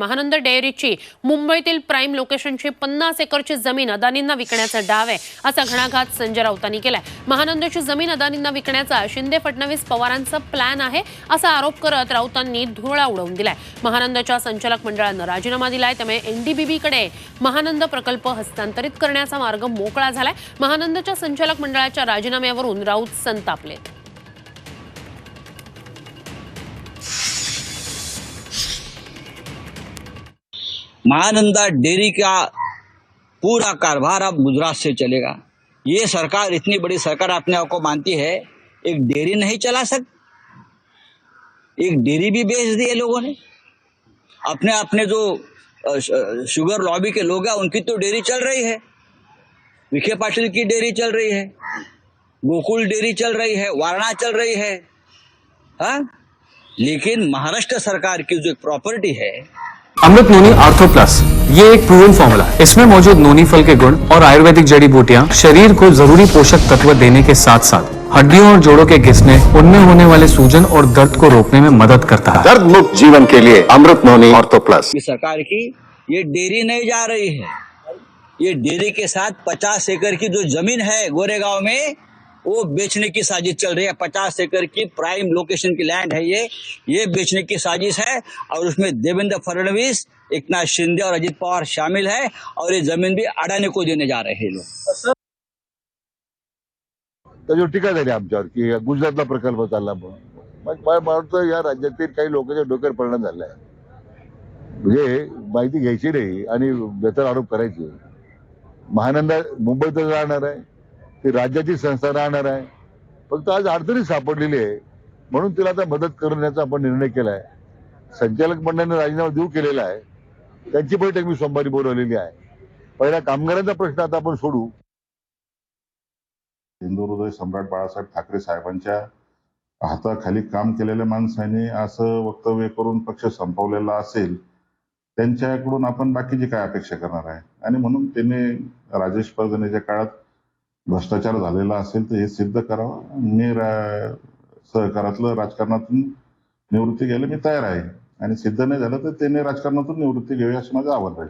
महानंद डेअरीची मुंबईतील प्राईम लोकेशनची पन्नास एकरची जमीन अदानींना विकण्याचा डाव आहे असा घणाघात संजय राऊतांनी केलाय. महानंदची जमीन अदानींना विकण्याचा शिंदे फडणवीस पवारांचा प्लॅन आहे असा आरोप करत राऊतांनी धुळा उडवून दिलाय. महानंदच्या संचालक मंडळानं राजीनामा दिलाय त्यामुळे एनडीबीबीकडे महानंद प्रकल्प हस्तांतरित करण्याचा मार्ग मोकळा झालाय. महानंदच्या संचालक मंडळाच्या राजीनाम्यावरून राऊत संतापले महानंदा डेयरी का पूरा कारोबार अब गुजरात से चलेगा। ये सरकार, इतनी बड़ी सरकार अपने आप को मानती है, एक डेयरी नहीं चला सक, एक डेयरी भी बेच दी है लोगों ने। अपने अपने जो शुगर लॉबी के लोग हैं, उनकी तो डेयरी चल रही है। विखे पाटिल की डेयरी चल रही है, गोकुल डेयरी चल रही है, वारणा चल रही है। हाँ? लेकिन महाराष्ट्र सरकार की जो प्रॉपर्टी है अमृत नोनी आर्थो प्लस ये एक प्रूवन फॉर्मूला है। इसमें मौजूद नोनी फल के गुण और आयुर्वेदिक जड़ी बूटियाँ शरीर को ज़रूरी पोषक तत्व देने के साथ साथ हड्डियों और जोड़ों के घिसने उनमें होने वाले सूजन और दर्द को रोकने में मदद करता है। दर्द मुक्त जीवन के लिए अमृत नोनी ऑर्थो प्लस की सरकार की ये डेयरी नहीं जा रही है। ये डेयरी के साथ पचास एकड़ की जो ज़मीन है गोरेगांव में वो बेचने की साजिश चल रही है। पचास एकड़ की प्राइम लोकेशन की लैंड है ये। ये बेचने की साजिश है और उसमें देवेंद्र फडणवीस, एकनाथ शिंदे और अजित पवार शामिल है और ये ज़मीन भी अडानी को देने जा रहे हैं लोग। त्याच्यावर टीका झाली आमच्यावर की गुजरातला प्रकल्प चालला म्हणून मग मला वाटतं या राज्यातील काही लोकांच्या परिणाम म्हणजे नाही आणि बेतर आरोप करायचे. महानंदा आहे. ती राज्याची संस्था राहणार आहे. फक्त आज अडचणी सापडलेली आहे. म्हणून तिला आता मदत करण्याचा आपण निर्णय केला आहे संचालक मंडळाने राजीनामा देऊ केलेला आहे. त्यांची बैठक मी सोमवारी बोलवलेली आहे. पहिला कामगारांचा प्रश्न आता आपण सोडू. हिंदू हृदय सम्राट बाळासाहेब ठाकरे साहेबांच्या हाताखाली काम केलेल्या माणसाने असं वक्तव्य करून पक्ष संपवलेला असेल त्यांच्याकडून आपण बाकीची काय अपेक्षा करणार आहे? आणि म्हणून त्यांनी राजेश परजनेच्या काळात भ्रष्टाचार झालेला असेल तर हे सिद्ध करावं मी रा- सहकारातलं राजकारणातून निवृत्ती घ्यायला मी तयार आहे. आणि सिद्ध नाही झालं तर त्यांनी राजकारणातून निवृत्ती घ्यावी असं माझं आवड आहे